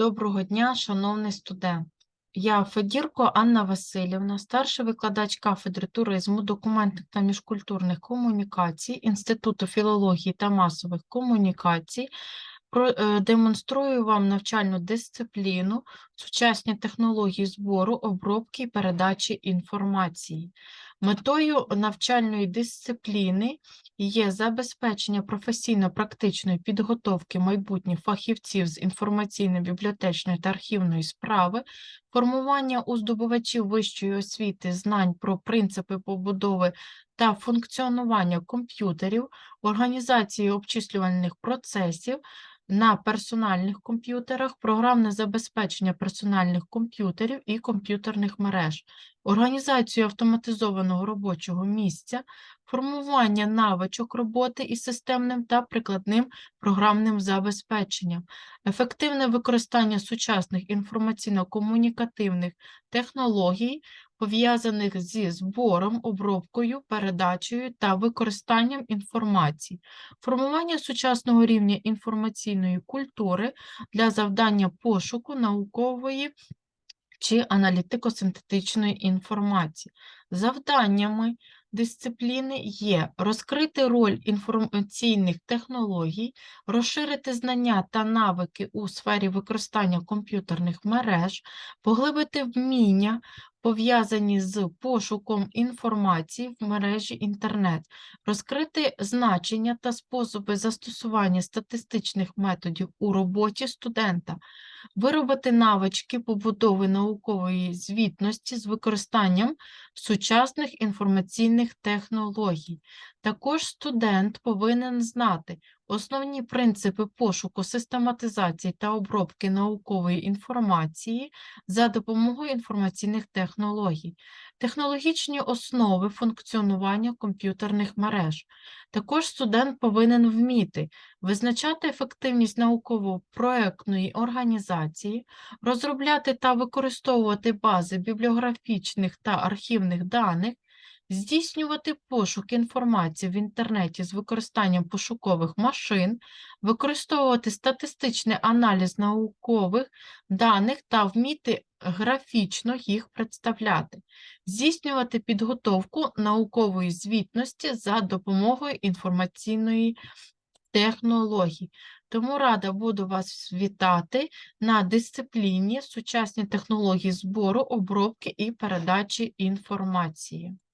Доброго дня, шановний студент. Я Федірко Анна Васильівна, старший викладач кафедри туризму, документних та міжкультурних комунікацій Інституту філології та масових комунікацій. Е, Демонструю вам навчальну дисципліну, сучасні технології збору, обробки і передачі інформації. Метою навчальної дисципліни є забезпечення професійно-практичної підготовки майбутніх фахівців з інформаційно-бібліотечної та архівної справи, формування у здобувачів вищої освіти знань про принципи побудови та функціонування комп'ютерів, організації обчислювальних процесів на персональних комп'ютерах, програмне забезпечення персональних комп'ютерів і комп'ютерних мереж, організацію автоматизованого робочого місця, формування навичок роботи із системним та прикладним програмним забезпеченням, ефективне використання сучасних інформаційно-комунікативних технологій, пов'язаних зі збором, обробкою, передачею та використанням інформації, формування сучасного рівня інформаційної культури для завдання пошуку наукової чи аналітико-синтетичної інформації. Завданнями дисципліни є розкрити роль інформаційних технологій, розширити знання та навики у сфері використання комп'ютерних мереж, поглибити вміння, пов'язані з пошуком інформації в мережі інтернет, розкрити значення та способи застосування статистичних методів у роботі студента, виробити навички побудови наукової звітності з використанням сучасних інформаційних технологій. Також студент повинен знати основні принципи пошуку, систематизації та обробки наукової інформації за допомогою інформаційних технологій, технологічні основи функціонування комп'ютерних мереж. Також студент повинен вміти визначати ефективність науково-проектної організації, розробляти та використовувати бази бібліографічних та архівних даних, здійснювати пошук інформації в інтернеті з використанням пошукових машин, використовувати статистичний аналіз наукових даних та вміти графічно їх представляти, здійснювати підготовку наукової звітності за допомогою інформаційної технологій. Тому рада буду вас вітати на дисципліні сучасні технології збору, обробки і передачі інформації.